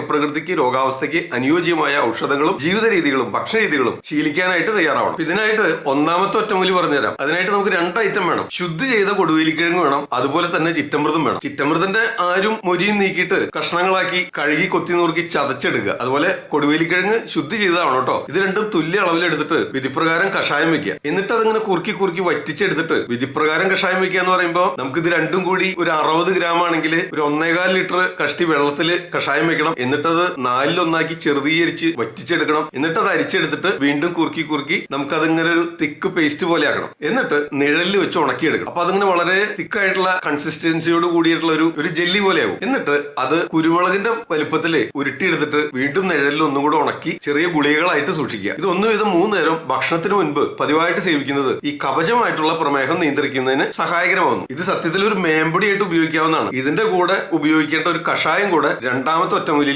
പ്രകൃതിക്ക് രോഗാവസ്ഥയ്ക്ക് അനുയോജ്യമായ ഔഷധങ്ങളും ജീവിത രീതികളും ഭക്ഷണ രീതികളും ശീലിക്കാനായിട്ട് തയ്യാറാവണം. ഇതിനായിട്ട് ഒന്നാമത്തെ ഒറ്റമൂലി പറഞ്ഞുതരാം. അതിനായിട്ട് നമുക്ക് രണ്ട് ഐറ്റം വേണം. ശുദ്ധി ചെയ്ത കൊടുവേലിക്കിഴങ്ങ് വേണം. അതുപോലെ തന്നെ ചിറ്റമൃതം വേണം. ചിറ്റമൃതന്റെ ആരും മൊരിയും നീക്കിയിട്ട് കഷ്ണങ്ങളാക്കി കഴുകി കൊത്തി നുറുക്കി ചതച്ചെടുക്കുക. അതുപോലെ കൊടുവേലിക്കിഴങ്ങ് ശുദ്ധി ചെയ്തതാണ് കേട്ടോ. ഇത് രണ്ടും തുല്യ അളവിലെടുത്തിട്ട് വിധിപ്രകാരം കഷായം വെക്കുക. എന്നിട്ട് അതിങ്ങനെ കുറുക്കി കുറുക്കി വറ്റിച്ചെടുത്തിട്ട് വിധിപ്രകാരം കഷായം വെക്കുക എന്ന് പറയുമ്പോൾ നമുക്ക് ഇത് രണ്ടും കൂടി ഒരു അറുപത് ഗ്രാം ആണെങ്കിൽ ഒരു ഒന്നേകാൽ ലിറ്റർ കഷ്ടി വെള്ളത്തിൽ കഷായം വെക്കണം. എന്നിട്ട് അത് നാലിലൊന്നാക്കി ചെറുതീകരിച്ച് വറ്റിച്ചെടുക്കണം. എന്നിട്ട് അത് അരിച്ചെടുത്തിട്ട് വീണ്ടും കുറുക്കി കുറുക്കി നമുക്കതിങ്ങനെ ഒരു തിക്ക് പേസ്റ്റ് പോലെ ആക്കണം. എന്നിട്ട് നിഴലിൽ വെച്ച് ഉണക്കിയെടുക്കണം. അപ്പൊ അതിങ്ങനെ വളരെ തിക്കായിട്ടുള്ള കൺസിസ്റ്റൻസിയോട് കൂടിയിട്ടുള്ള ഒരു ഒരു ജെല്ലി പോലെയാവും എന്നിട്ട് അത് കുരുമുളകിന്റെ വലുപ്പത്തിൽ ഉരുട്ടിയെടുത്തിട്ട് വീണ്ടും നിഴലിൽ ഒന്നും കൂടെ ഉണക്കി ചെറിയ ഗുളികകളായിട്ട് സൂക്ഷിക്കുക. ഇത് ഒന്നും ഇത് മൂന്ന് നേരം ഭക്ഷണത്തിന് മുൻപ് പതിവായിട്ട് സേവിക്കുന്നത് ഈ കവചമായിട്ടുള്ള പ്രമേഹം നിയന്ത്രിക്കുന്നതിന് സഹായകരമാകുന്നു ഇത് സത്യത്തിൽ ഒരു മേമ്പടിയായിട്ട് ഉപയോഗിക്കാവുന്നതാണ്. ഇതിന്റെ കൂടെ ഉപയോഗിക്കേണ്ട ഒരു കഷായം കൂടെ രണ്ടാമത്തെ ഒറ്റമൂലിയിൽ